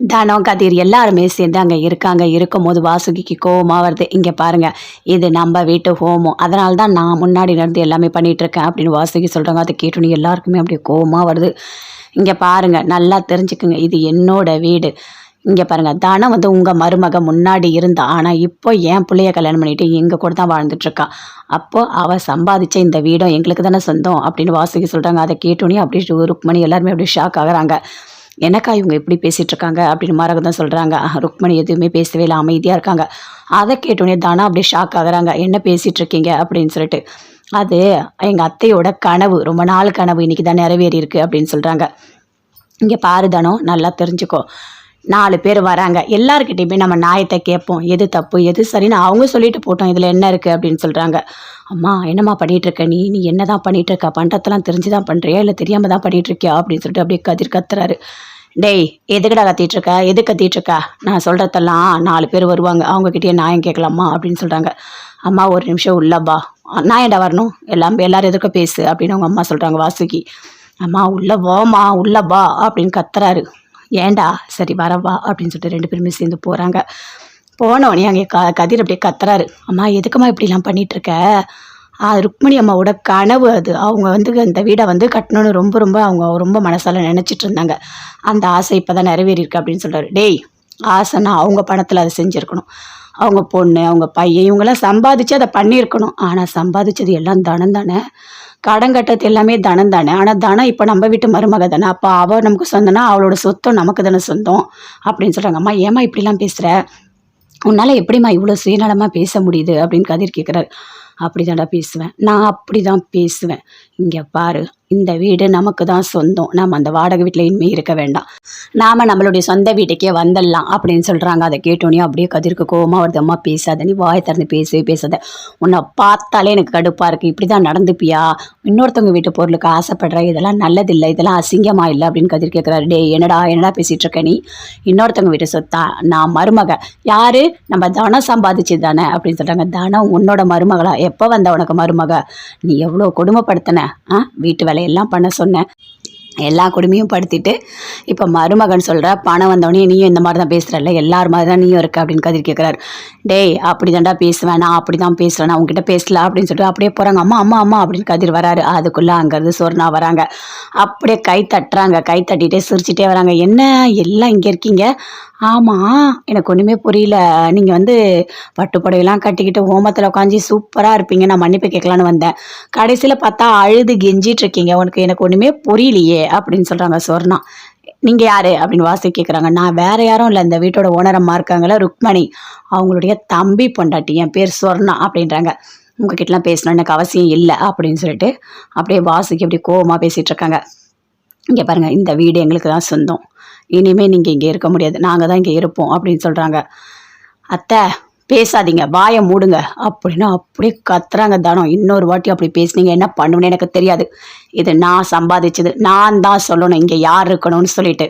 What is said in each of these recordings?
தனம் கதிர் எல்லாருமே சேர்ந்து அங்கே இருக்காங்க. இருக்கும்போது வாசுகிக்கு கோவமாக வருது. இங்கே பாருங்கள் இது நம்ம வீட்டு ஹோமம் அதனால தான் நான் முன்னாடி நடந்து எல்லாமே பண்ணிகிட்ருக்கேன் அப்படின்னு வாசுகி சொல்கிறாங்க அதை கேட்டோன்னே எல்லாருக்குமே அப்படியே கோவமாக வருது. இங்கே பாருங்கள் நல்லா தெரிஞ்சுக்குங்க. இது என்னோட வீடு. இங்கே பாருங்கள் தனம் வந்து உங்கள் மருமக முன்னாடி இருந்தா ஆனால் இப்போ என் பிள்ளைய கல்யாணம் பண்ணிட்டு எங்கள் கூட தான் வாழ்ந்துட்டுருக்கா. அப்போது அவள் சம்பாதிச்ச இந்த வீடும் எங்களுக்கு தானே சொந்தம் அப்படின்னு வாசுகி சொல்கிறாங்க அதை கேட்டோன்னே அப்படியே மணி எல்லாருமே அப்படியே ஷாக் ஆகுறாங்க. எனக்கா இவங்க எப்படி பேசிட்டு இருக்காங்க அப்படின்னு மரகதம் சொல்கிறாங்க ருக்மணி எதுவுமே பேசவே இல்லை அமைதியாக இருக்காங்க. அதை கேட்டோடனே தானா அப்படியே ஷாக் ஆகுறாங்க. என்ன பேசிகிட்டு இருக்கீங்க அப்படின்னு சொல்லிட்டு. அது எங்கள் அத்தையோட கனவு ரொம்ப நாள் கனவு இன்றைக்கி தான் நிறைவேறி இருக்குது அப்படின்னு சொல்கிறாங்க இங்கே பாரு தானோ நல்லா தெரிஞ்சுக்கோ. நாலு பேர் வராங்க. எல்லாருக்கிட்டையுமே நம்ம நியாயத்தை கேட்போம். எது தப்பு எது சரின்னு அவங்க சொல்லிட்டு போட்டோம். இதில் என்ன இருக்குது அப்படின்னு சொல்கிறாங்க அம்மா என்னம்மா பண்ணிகிட்ருக்க இருக்க நீ நீ என்ன தான் பண்ணிகிட்ருக்க பண்ணுறதெல்லாம் தெரிஞ்சு தான் பண்ணுறியா இல்லை தெரியாமல் தான் பண்ணிகிட்ருக்கியா இருக்கியா அப்படின்னு சொல்லிட்டு அப்படியே கதிர் கத்துறாரு. டேய் எதுக்குடா கத்திட்டுருக்க? எது கத்திட்டுருக்கா? நான் சொல்கிறதெல்லாம் நாலு பேர் வருவாங்க. அவங்கக்கிட்டே நியாயம் கேட்கலாமா? அப்படின்னு சொல்கிறாங்க அம்மா ஒரு நிமிஷம் உள்ளப்பா நான் ஏன்டா வரணும்? எல்லாம் எல்லோரும் எதுக்க பேசு. அப்படின்னு அவங்க அம்மா சொல்கிறாங்க வாசுகி. அம்மா உள்ளே வாமா உள்ள வா. அப்படின்னு கத்துறாரு. ஏன்டா சரி வரவா அப்படின்னு சொல்லிட்டு ரெண்டு பேருமே சேர்ந்து போகிறாங்க போனவனே அங்கே க கதிர் அப்படியே கத்துறாரு. அம்மா எதுக்கும்மா இப்படிலாம் பண்ணிகிட்ருக்க ஆ, ருக்மிணி அம்மாவோட கனவு அது. அவங்க வந்து அந்த வீடை வந்து கட்டணும்னு ரொம்ப ரொம்ப அவங்க ரொம்ப மனசால் நினச்சிட்டு இருந்தாங்க அந்த ஆசை இப்போ தான் நிறைவேறியிருக்கு அப்படின்னு சொல்கிறாரு டேய் ஆசைன்னா அவங்க பணத்தில் அதை செஞ்சுருக்கணும். அவங்க பொண்ணு அவங்க பையன் இவங்கெல்லாம் சம்பாதிச்சு அதை பண்ணியிருக்கணும். ஆனால் சம்பாதிச்சது எல்லாம் தனம் தானே கடன் கட்டது எல்லாமே தனம் தானே. ஆனால் தனம் இப்போ நம்ம வீட்டு மருமக தானே. அப்போ அவள் நமக்கு சொந்தனா அவளோட சொத்தம் நமக்கு தானே சொந்தம் அப்படின்னு சொல்கிறாங்க அம்மா ஏம்மா இப்படிலாம் பேசுகிற உன்னால் எப்படிம்மா இவ்வளோ சுயநலமாக பேச முடியுது அப்படின்னு கதிர் கேட்குறாரு அப்படி பேசுவேன். நான் அப்படி தான் பேசுவேன். இங்கே பாரு. இந்த வீடு நமக்கு தான் சொந்தம். நம்ம அந்த வாடகை வீட்டில் இனிமே இருக்க வேண்டாம். நாம் நம்மளுடைய சொந்த வீட்டுக்கே வந்துடலாம் அப்படின்னு சொல்கிறாங்க அதை கேட்டோன்னே அப்படியே கதிர்க்கு கோவமாக வருது. அம்மா பேசாத. நீ வாயை திறந்து பேசவே பேசாத. உன்னை பார்த்தாலே எனக்கு கடுப்பாக இருக்குது இப்படி தான் நடந்துப்பியா? இன்னொருத்தவங்க வீட்டு பொருளுக்கு ஆசைப்படுற. இதெல்லாம் நல்லதில்லை. இதெல்லாம் அசிங்கமாக இல்லை அப்படின்னு கதிர் கேட்குறாரு டேய் என்னடா என்னடா பேசிகிட்டு இருக்க நீ? இன்னொருத்தவங்க வீட்டு சொத்தா நான் மருமக. யார்? நம்ம தனம் சம்பாதிச்சு தானே அப்படின்னு சொல்கிறாங்க தனம் உன்னோட மருமகளா? எப்போ வந்த உனக்கு மருமக? நீ எவ்வளோ கொடுமைப்படுத்தின? ஆ? வீட்டு வேலையெல்லாம் பண்ண சொன்னேன் எல்லா கொடுமையும் படுத்திட்டு இப்போ மருமகன் சொல்கிற பணம் வந்தவொடனே நீயும் இந்த மாதிரி தான் பேசுகிறல்ல எல்லார் மாதிரி தான் நீயும் இருக்க அப்படின்னு கதிர் கேட்குறாரு டேய் அப்படி தான்டா பேசுவேன் நான் அப்படி தான் பேசுவேன் நான் உங்ககிட்ட பேசல அப்படின்னு சொல்லிட்டு அப்படியே போகிறாங்க அம்மா அம்மா அம்மா அப்படின்னு கதிர் வராரு. அதுக்குள்ளே அங்கேருந்து சொர்ணா வராங்க. அப்படியே கை தட்டுறாங்க. கை தட்டிகிட்டே சிரிச்சிட்டே வராங்க. என்ன எல்லாம் இங்கே இருக்கீங்க? ஆமாம் எனக்கு ஒன்றுமே புரியல. நீங்கள் வந்து பட்டு கட்டிக்கிட்டு ஹோமத்தில் உட்காந்து சூப்பராக இருப்பீங்க. நான் மன்னிப்பு கேட்கலான்னு வந்தேன். கடைசியில் பார்த்தா அழுது கெஞ்சிட்ருக்கீங்க உனக்கு எனக்கு ஒன்றுமே புரியலையே அப்படின்னு சொல்கிறாங்க சொர்ணா. நீங்கள் யார் அப்படின்னு வாசி கேட்குறாங்க நான் வேறு யாரும் இல்லை. இந்த வீட்டோட ஓனரம்மா இருக்காங்களே ருக்மணி. அவங்களுடைய தம்பி பொண்டாட்டி. என் பேர் சொர்ணா அப்படின்றாங்க. உங்ககிட்டலாம் பேசணும். எனக்கு அவசியம் இல்லை அப்படின்னு சொல்லிட்டு அப்படியே வாசுக்கு அப்படியே கோவமாக பேசிகிட்டு இருக்காங்க. இங்கே பாருங்கள் இந்த வீடு எங்களுக்கு தான் சொந்தம். இனிமேல் நீங்கள் இங்கே இருக்க முடியாது. நாங்கள் தான் இங்கே இருப்போம் அப்படின்னு சொல்கிறாங்க அத்தை பேசாதீங்க. வாயை மூடுங்க. அப்படின்னு அப்படியே கத்துறாங்க தானம். இன்னொரு வாட்டி அப்படி பேசுனீங்க என்ன பண்ணுவேன்னு எனக்கு தெரியாது. இது நான் சம்பாதிச்சது. நான் தான் சொல்லணும். இங்கே யார் இருக்கணும்னு சொல்லிட்டு.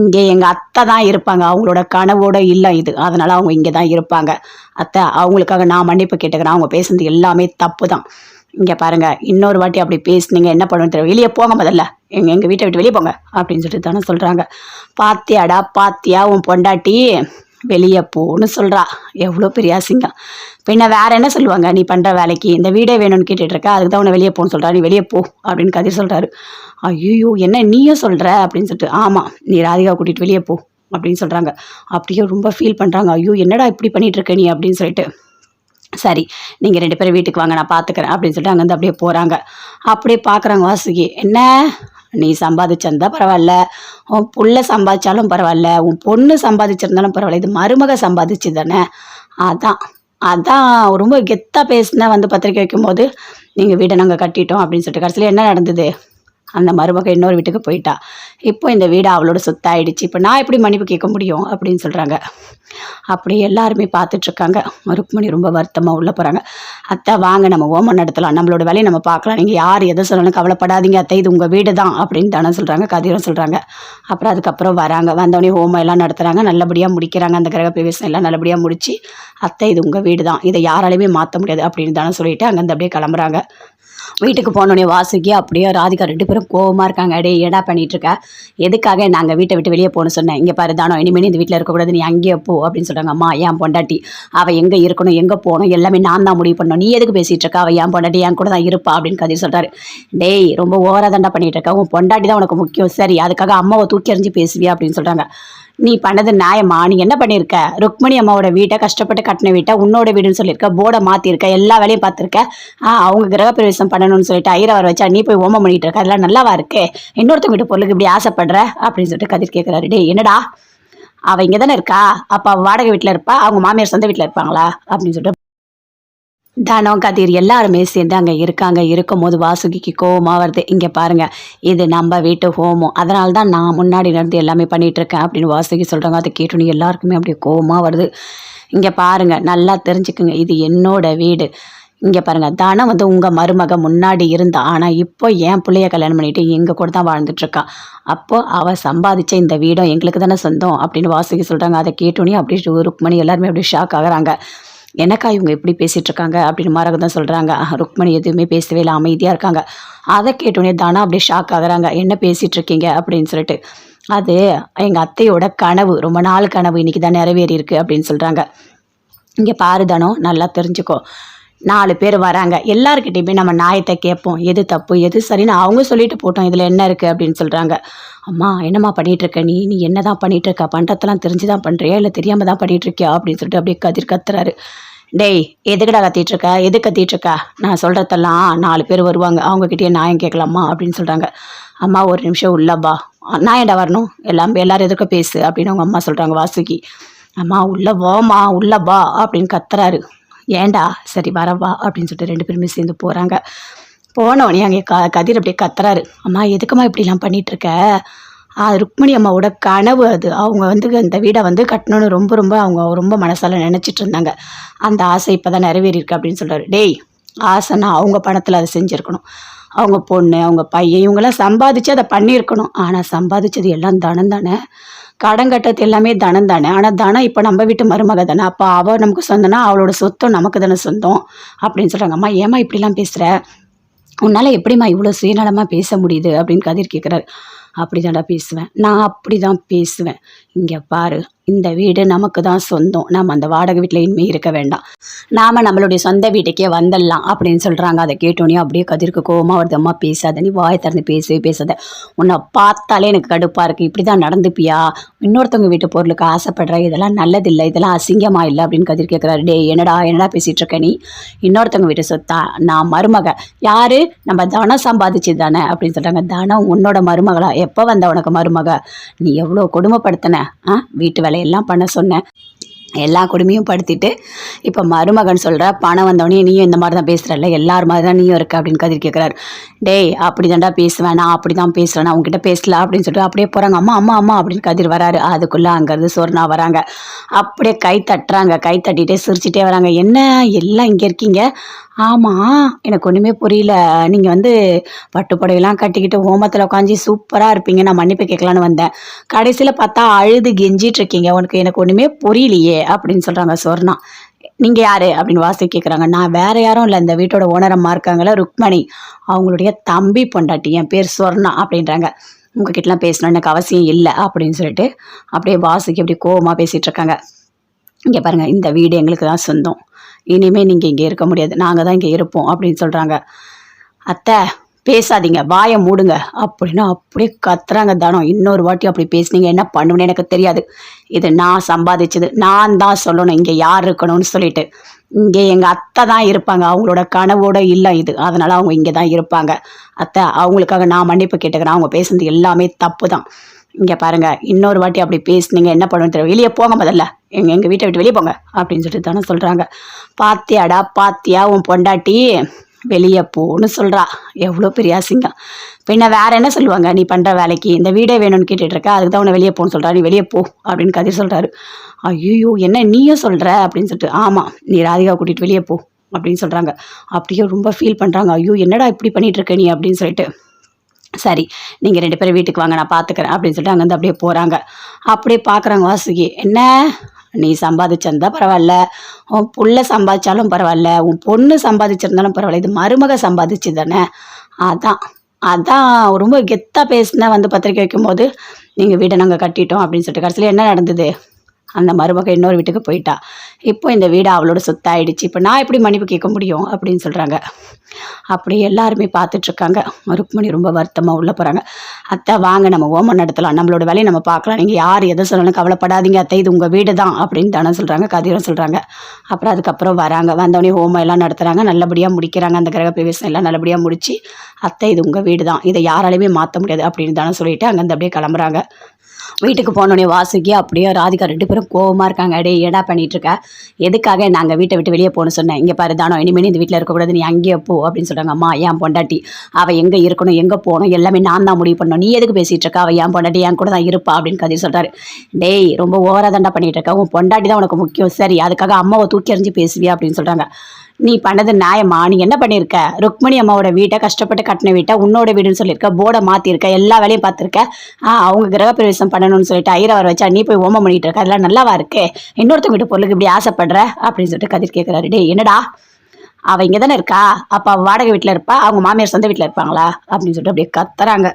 இங்கே எங்கள் அத்தை தான் இருப்பாங்க. அவங்களோட கனவோட இல்லை இது. அதனால் அவங்க இங்கே தான் இருப்பாங்க. அத்தை அவங்களுக்காக நான் மன்னிப்பு கேட்டுக்கிறேன். அவங்க பேசுனது எல்லாமே தப்பு தான். இங்கே பாருங்கள் இன்னொரு வாட்டி அப்படி பேசுனீங்க என்ன பண்ணுவேன்னு தெரியும் வெளியே போங்க முதல்ல. எங்கள் எங்கள் வீட்டை விட்டு வெளியே போங்க அப்படின்னு சொல்லிட்டு தானே சொல்கிறாங்க பாத்தியாடா பாத்தியா உன் பொண்டாட்டி? வெளியே போன்னு சொல்கிறா எவ்வளோ பெரிய அசிங்கம். பின்ன வேற என்ன சொல்லுவாங்க? நீ பண்ணுற வேலைக்கு இந்த வீடே வேணும்னு கேட்டுட்டு இருக்க அதுக்கு தான் உன்னை வெளியே போன்னு சொல்கிறா நீ வெளியே போ அப்படின்னு கதிர் சொல்கிறாரு ஐயோ என்ன நீயும் சொல்கிற அப்படின்னு சொல்லிட்டு ஆமாம் நீ ராதிகா கூட்டிகிட்டு வெளியே போ அப்படின்னு சொல்கிறாங்க அப்படியே ரொம்ப ஃபீல் பண்ணுறாங்க ஐயோ என்னடா இப்படி பண்ணிகிட்ருக்க இருக்க நீ? அப்படின்னு சொல்லிட்டு. சரி நீங்கள் ரெண்டு பேரும் வீட்டுக்கு வாங்க நான் பார்த்துக்கிறேன் அப்படின்னு சொல்லிட்டு அங்கேருந்து அப்படியே போகிறாங்க அப்படியே பார்க்குறாங்க வாசுகி. என்ன? நீ சம்பாதிச்சிருந்தா பரவாயில்ல. உன் புள்ள சம்பாதிச்சாலும் பரவாயில்ல. உன் பொண்ணு சம்பாதிச்சிருந்தாலும் பரவாயில்ல. இது மருமக சம்பாதிச்சு தானே? அதான் அதான் ரொம்ப கெத்தாக பேசினா வந்து பத்திரிக்கை வைக்கும்போது நீங்கள் வீடை நாங்கள் கட்டிட்டோம் அப்படின்னு சொல்லிட்டு கடைசியில் என்ன நடந்தது? அந்த மருமக இன்னொரு வீட்டுக்கு போயிட்டா. இப்போ இந்த வீடு அவளோட சொத்தாயிடுச்சு. இப்போ நான் எப்படி மன்னிப்பு கேட்க முடியும் அப்படின்னு சொல்கிறாங்க அப்படி எல்லாருமே பார்த்துட்ருக்காங்க ருக்மணி ரொம்ப வருத்தமாக உள்ளே போகிறாங்க அத்தை வாங்க நம்ம ஓமம் நடத்தலாம். நம்மளோட வேலையை நம்ம பார்க்கலாம். நீங்கள் யார் எதை சொல்லணும் கவலைப்படாதீங்க அத்தை. இது உங்கள் வீடு தான் அப்படின்னு தானே சொல்கிறாங்க கதிரும் சொல்கிறாங்க அப்புறம் அதுக்கப்புறம் வராங்க. வந்தோடனே ஹோமம் எல்லாம் நடத்துகிறாங்க நல்லபடியாக முடிக்கிறாங்க. அந்த கிரக பிரவேசம் எல்லாம் நல்லபடியாக முடிச்சு அத்தை இது உங்கள் வீடு தான். இதை யாராலையுமே மாற்ற முடியாது அப்படின்னு தானே சொல்லிட்டு அங்கேருந்து அப்படியே கிளம்புறாங்க. வீட்டுக்கு போனோடனே வாசுகி அப்படியே ராதிகா ரெண்டு பேரும் கோவமாக இருக்காங்க. அடே ஏடா பண்ணிகிட்ருக்க எதுக்காக நாங்கள் வீட்டை விட்டு வெளியே போகணும்னு சொன்னேன்? இங்கே பாரு தானோ இனிமேல் இந்த வீட்டில் இருக்கக்கூடாது நீ அங்கேயே போ அப்படின்னு சொல்கிறாங்க அம்மா ஏன் பொண்டாட்டி? அவள் எங்கே இருக்கணும்? எங்கே போகணும்? எல்லாமே நான் தான் முடிவு பண்ணணும். நீ எதுக்கு பேசிகிட்டு இருக்க? அவள் ஏன் பொண்டாட்டி? என் கூட தான் இருப்பா அப்படின்னு கதை சொல்கிறாரு டேய் ரொம்ப ஓவராக தாண்டா பண்ணிகிட்டு இருக்கா உன் பொண்டாட்டி தான் உனக்கு முக்கியம். சரி அதுக்காக அம்மாவை தூக்கி எறிஞ்சு பேசுவியா? அப்படின்னு சொல்கிறாங்க நீ பண்ணது நியாயமா? நீ என்ன பண்ணியிருக்க ருக்மணி அம்மாவோட வீட்டை கஷ்டப்பட்டு கட்டின வீட்டை உன்னோட வீடுன்னு சொல்லியிருக்க போர்டை மாற்றிருக்க எல்லா வேலையும் பார்த்துருக்க. ஆ அவங்க கிரகப்பிரவேசம் பண்ணணும்னு சொல்லிட்டு ஐரவர் வச்சா நீ போய் ஓமம் பண்ணிட்டு இருக்க. அதெல்லாம் நல்லாவா இருக்கு? இன்னொருத்தவங்க வீட்டு பொருளுக்கு இப்படி ஆசைப்படுற? அப்படின்னு சொல்லிட்டு கதிர் கேட்குறாரு டே என்னடா? அவள் இங்கே தானே இருக்கா? அப்போ வாடகை வீட்டில் இருப்பா? அவங்க மாமியார் சொந்த வீட்டில் இருப்பாங்களா? அப்படின்னு சொல்லிட்டு தனம் கதிர் எல்லாருமே சேர்ந்து அங்கே இருக்காங்க. இருக்கும்போது வாசுகிக்கு கோவமாக வருது. இங்கே பாருங்கள் இது நம்ம வீட்டு ஹோமம் அதனால தான் நான் முன்னாடி நடந்து எல்லாமே பண்ணிகிட்ருக்கேன் அப்படின்னு வாசுகி சொல்கிறாங்க அதை கேட்டோன்னே எல்லாருக்குமே அப்படியே கோவமாக வருது. இங்கே பாருங்கள் நல்லா தெரிஞ்சுக்குங்க. இது என்னோட வீடு. இங்கே பாருங்கள் தனம் வந்து உங்கள் மருமக முன்னாடி இருந்தா. ஆனால் இப்போ என் பிள்ளைய கல்யாணம் பண்ணிட்டு எங்கள் கூட தான் வாழ்ந்துட்டுருக்கா. அப்போது அப்போ அவள் சம்பாதிச்ச இந்த வீடும் எங்களுக்கு தானே சொந்தம் அப்படின்னு வாசுகி சொல்கிறாங்க அதை கேட்டோன்னே அப்படியே மணி எல்லாருமே அப்படியே ஷாக் ஆகுறாங்க. எனக்கா இவங்க எப்படி பேசிகிட்டு இருக்காங்க அப்படின்னு மரகதம் சொல்கிறாங்க ருக்மணி எதுவுமே பேசவே இல்லை அமைதியாக இருக்காங்க. அதை கேட்டோடனே தானா அப்படியே ஷாக் ஆகுறாங்க. என்ன பேசிகிட்டு இருக்கீங்க அப்படின்னு சொல்லிட்டு. அது எங்கள் அத்தையோட கனவு ரொம்ப நாள் கனவு இன்றைக்கி தான் நிறைவேறி இருக்குது அப்படின்னு சொல்கிறாங்க இங்கே பாரு தானோ நல்லா தெரிஞ்சுக்கோ. நாலு பேர் வராங்க. எல்லாருக்கிட்டையுமே நம்ம நியாயத்தை கேட்போம். எது தப்பு எது சரின்னு அவங்க சொல்லிட்டு போட்டோம். இதில் என்ன இருக்குது அப்படின்னு சொல்கிறாங்க அம்மா என்னம்மா பண்ணிகிட்ருக்க இருக்க நீ? நீ என்ன தான் பண்ணிகிட்ருக்க பண்ணுறதெல்லாம் தெரிஞ்சு தான் பண்ணுறியா இல்லை தெரியாமல் தான் பண்ணிகிட்ருக்கியா இருக்கியா அப்படின்னு சொல்லிட்டு அப்படியே கதிர் கத்துறாரு. டேய் எதுக்குடா கத்திட்டுருக்க? எது கத்திட்டுருக்க? நான் சொல்கிறதெல்லாம் நாலு பேர் வருவாங்க. அவங்கக்கிட்டே நியாயம் கேட்கலாமா? அப்படின்னு சொல்கிறாங்க அம்மா ஒரு நிமிஷம் உள்ளப்பா நான் ஏன்டா வரணும்? எல்லாம் எல்லாரும் எதுக்க பேசு? அப்படின்னு அவங்க அம்மா சொல்கிறாங்க வாசுகி அம்மா உள்ளே வாமா உள்ள வா அப்படின்னு கத்துறாரு. ஏன்டா சரி வரவா அப்படின்னு சொல்லிட்டு ரெண்டு பேருமே சேர்ந்து போகிறாங்க போனவனே அங்கே க கதிர் அப்படியே கத்துறாரு. அம்மா எதுக்கும்மா இப்படிலாம் பண்ணிகிட்ருக்க ருக்மணி ருக்மிணி அம்மாவோட கனவு அது. அவங்க வந்து அந்த வீடை வந்து கட்டணும்னு ரொம்ப ரொம்ப அவங்க ரொம்ப மனசால் நினச்சிட்டு இருந்தாங்க. அந்த ஆசை இப்போ தான் நிறைவேறியிருக்கு அப்படின்னு சொல்கிறாரு டேய் ஆசைன்னா அவங்க பணத்தில் அதை செஞ்சுருக்கணும். அவங்க பொண்ணு அவங்க பையன் இவங்கெல்லாம் சம்பாதிச்சு அதை பண்ணியிருக்கணும். ஆனால் சம்பாதிச்சது எல்லாம் தனம் தானே கடன் கட்டத்து எல்லாமே தனம் தானே. ஆனால் தனம் இப்போ நம்ம வீட்டு மருமக தானே. அப்போ அவள் நமக்கு சொந்தனா அவளோட சொத்தம் நமக்கு தானே சொந்தம் அப்படின்னு சொல்கிறாங்க அம்மா ஏம்மா இப்படிலாம் பேசுகிற உன்னால் எப்படிம்மா இவ்வளோ சுயநலமாக பேச முடியுது அப்படின்னு கதிர் கேட்குறாரு அப்படி தான்டா பேசுவேன். நான் அப்படி தான் பேசுவேன். இங்கே பாரு. இந்த வீடு நமக்கு தான் சொந்தம். நம்ம அந்த வாடகை வீட்டில் இனிமே இருக்க வேண்டாம். நாம் நம்மளுடைய சொந்த வீட்டுக்கே வந்துடலாம் அப்படின்னு சொல்கிறாங்க அதை கேட்டோன்னே அப்படியே கதிர்க்கு கோவமாக வருது. அம்மா பேசாத. நீ வாயை திறந்து பேசவே பேசாத. உன்னை பார்த்தாலே எனக்கு கடுப்பாக இருக்குது இப்படி தான் நடந்துப்பியா? இன்னொருத்தவங்க வீட்டு பொருளுக்கு ஆசைப்படுற. இதெல்லாம் நல்லதில்லை. இதெல்லாம் அசிங்கமாக இல்லை அப்படின்னு கதிர் கேட்குறாரு டேய் என்னடா என்னடா பேசிகிட்டு இருக்க நீ? இன்னொருத்தவங்க வீட்டு சொத்தா நான் மருமக. யார்? நம்ம தனம் சம்பாதிச்சு தானே அப்படின்னு சொல்கிறாங்க தனம் உன்னோட மருமகளா? எப்போ வந்த உனக்கு மருமக? நீ எவ்வளோ கொடுமைப்படுத்தின? ஆ? வீட்டு வேலையெல்லாம் பண்ண சொன்னேன் எல்லா கொடுமையும் படுத்திட்டு இப்போ மருமகன் சொல்கிற பணம் வந்தவொடனே நீயும் இந்த மாதிரி தான் பேசுகிறல்ல எல்லார் மாதிரி தான் நீயும் இருக்க அப்படின்னு கதிர் கேட்குறாரு டேய் அப்படி தான்டா பேசுவேன் நான் அப்படி தான் பேசுவேன் நான் உங்ககிட்ட பேசல அப்படின்னு சொல்லிட்டு அப்படியே போகிறாங்க அம்மா அம்மா அம்மா அப்படின்னு கதிர் வராரு. அதுக்குள்ளே அங்கேருந்து சொர்ணா வராங்க. அப்படியே கை தட்டுறாங்க. கை தட்டிகிட்டே சிரிச்சிட்டே வராங்க. என்ன எல்லாம் இங்கே இருக்கீங்க? ஆமாம் எனக்கு ஒன்றுமே புரியல. நீங்கள் வந்து பட்டு கட்டிக்கிட்டு ஹோமத்தில் உட்காந்து சூப்பராக இருப்பீங்க. நான் மன்னிப்பு கேட்கலான்னு வந்தேன். கடைசியில் பார்த்தா அழுது கெஞ்சிட்ருக்கீங்க உனக்கு எனக்கு ஒன்றுமே புரியலையே அப்படின்னு சொல்கிறாங்க சொர்ணா. நீங்கள் யார் அப்படின்னு வாசி கேட்குறாங்க நான் வேறு யாரும் இல்லை. இந்த வீட்டோட ஓனரம்மா இருக்காங்களே ருக்மணி. அவங்களுடைய தம்பி பொண்டாட்டி. என் பேர் சொர்ணா அப்படின்றாங்க. உங்ககிட்டலாம் பேசணும். எனக்கு அவசியம் இல்லை அப்படின்னு சொல்லிட்டு அப்படியே வாசுக்கு அப்படியே கோவமாக பேசிகிட்டு இருக்காங்க. இங்கே பாருங்கள் இந்த வீடு எங்களுக்கு தான் சொந்தம். இனிமேல் நீங்கள் இங்கே இருக்க முடியாது. நாங்கள் தான் இங்கே இருப்போம் அப்படின்னு சொல்கிறாங்க அத்தை பேசாதீங்க. வாயை மூடுங்க. அப்படின்னு அப்படியே கத்துறாங்க தானம். இன்னொரு வாட்டி அப்படி பேசுனீங்க என்ன பண்ணுவேன்னு எனக்கு தெரியாது. இது நான் சம்பாதிச்சது. நான் தான் சொல்லணும். இங்கே யார் இருக்கணும்னு சொல்லிட்டு. இங்கே எங்கள் அத்தை தான் இருப்பாங்க. அவங்களோட கனவோட இல்லை இது. அதனால் அவங்க இங்கே தான் இருப்பாங்க. அத்தை அவங்களுக்காக நான் மன்னிப்பு கேட்டுக்கிறேன். அவங்க பேசுனது எல்லாமே தப்பு தான். இங்கே பாருங்கள் இன்னொரு வாட்டி அப்படி பேசுனீங்க என்ன பண்ணுவேன்னு தெரியும் வெளியே போங்க முதல்ல. எங்கள் எங்கள் வீட்டை விட்டு வெளியே போங்க அப்படின்னு சொல்லிட்டு தானே சொல்கிறாங்க பாத்தியாடா பாத்தியா உன் பொண்டாட்டி? வெளியே போன்னு சொல்கிறா எவ்வளோ பெரிய அசிங்கம். பின்ன வேறு என்ன சொல்லுவாங்க? நீ பண்ணுற வேலைக்கு இந்த வீடே வேணும்னு கேட்டுட்டு இருக்க அதுக்கு தான் உன்னை வெளியே போன்னு சொல்கிறா நீ வெளியே போ அப்படின்னு கதிர் சொல்கிறாரு ஐயோ என்ன நீயும் சொல்கிற அப்படின்னு சொல்லிட்டு ஆமாம் நீ ராதிகா கூட்டிகிட்டு வெளியே போ அப்படின்னு சொல்கிறாங்க அப்படியே ரொம்ப ஃபீல் பண்ணுறாங்க ஐயோ என்னடா இப்படி பண்ணிகிட்ருக்க நீ? அப்படின்னு சொல்லிட்டு சரி நீங்கள் ரெண்டு பேரும் வீட்டுக்கு வாங்க நான் பார்த்துக்கிறேன் அப்படின்னு சொல்லிட்டு அங்கேருந்து அப்படியே போகிறாங்க அப்படியே பார்க்குறாங்க வாசுகி. என்ன? நீ சம்பாதிச்சிருந்தா பரவாயில்ல. உன் புள்ள சம்பாதிச்சாலும் பரவாயில்ல. உன் பொண்ணு சம்பாதிச்சிருந்தாலும் பரவாயில்ல. இது மருமக சம்பாதிச்சு தானே? அதான் அதான். ரொம்ப கெத்தாக பேசின வந்து பத்திரிக்கை வைக்கும்போது நீங்கள் வீடை நாங்கள் கட்டிட்டோம் அப்படின்னு சொல்லிட்டு கடைசியில் என்ன நடந்தது? அந்த மருமக இன்னொரு வீட்டுக்கு போயிட்டா. இப்போ இந்த வீடு அவளோட சொத்தாயிடுச்சு. இப்போ நான் எப்படி மன்னிப்பு கேட்க முடியும் அப்படின்னு சொல்கிறாங்க அப்படி எல்லாருமே பார்த்துட்ருக்காங்க ருக்மணி ரொம்ப வருத்தமாக உள்ளே போகிறாங்க அத்தை வாங்க நம்ம ஓமம் நடத்தலாம். நம்மளோட வேலையை நம்ம பார்க்கலாம். நீங்கள் யார் எதை சொல்லணும் கவலைப்படாதீங்க அத்தை. இது உங்கள் வீடு தான் அப்படின்னு தானே சொல்கிறாங்க கதிரம் சொல்கிறாங்க அப்புறம் அதுக்கப்புறம் வராங்க. வந்தவொடனே ஹோமம் எல்லாம் நடத்துகிறாங்க நல்லபடியாக முடிக்கிறாங்க. அந்த கிரக பிரவேசம் எல்லாம் நல்லபடியாக முடித்து அத்தை இது உங்கள் வீடு தான் இதை யாராலையுமே மாற்ற முடியாது அப்படின்னு தானே சொல்லிட்டு அங்கேருந்து அப்படியே கிளம்புறாங்க. வீட்டுக்கு போனோடனே வாசுகி அப்படியே ராதிகா ரெண்டு பேரும் கோவமாக இருக்காங்க. அடே ஏடா பண்ணிகிட்ருக்க எதுக்காக நாங்கள் வீட்டை விட்டு வெளியே போகணும்னு சொன்னேன் இங்கே பாரு தானோ இனிமேல் இந்த வீட்டில் இருக்கக்கூடாது நீ அங்கேயே போ அப்படின்னு சொல்கிறாங்க அம்மா ஏன் பொண்டாட்டி? அவள் எங்கே இருக்கணும் எங்கே போகணும் எல்லாமே நான் தான் முடிவு பண்ணணும். நீ எதுக்கு பேசிகிட்டு இருக்க? அவள் ஏன் பொண்டாட்டி? என் கூட தான் இருப்பா அப்படின்னு கதை சொல்கிறாரு டேய் ரொம்ப ஓவராக தாண்டா பண்ணிகிட்டு இருக்கா உன் பொண்டாட்டி தான் உனக்கு முக்கியம். சரி அதுக்காக அம்மாவை தூக்கி எறிஞ்சு பேசுவியா? அப்படின்னு சொல்கிறாங்க நீ பண்ணது நியாயமா? நீ என்ன பண்ணியிருக்க ருக்மணி அம்மாவோட வீட்டை கஷ்டப்பட்டு கட்டின வீட்டை உன்னோட வீடுன்னு சொல்லியிருக்க போர்டை மாற்றிருக்க எல்லா வேலையும் பார்த்துருக்க. ஆ அவங்க கிரகப்பிரவேசம் பண்ணணும்னு சொல்லிட்டு ஐரவர் வச்சா நீ போய் ஓமம் பண்ணிட்டு இருக்க. அதெல்லாம் நல்லாவா இருக்கு? இன்னொருத்தவங்க வீட்டு பொருளுக்கு இப்படி ஆசைப்படுற? அப்படின்னு சொல்லிட்டு கதிர் கேட்குறாரு டே என்னடா? அவள் இங்கே தானே இருக்கா? அப்போ வாடகை வீட்டில் இருப்பா? அவங்க மாமியார் சொந்த வீட்டில் இருப்பாங்களா? அப்படின்னு சொல்லிட்டு அப்படியே கத்துறாங்க.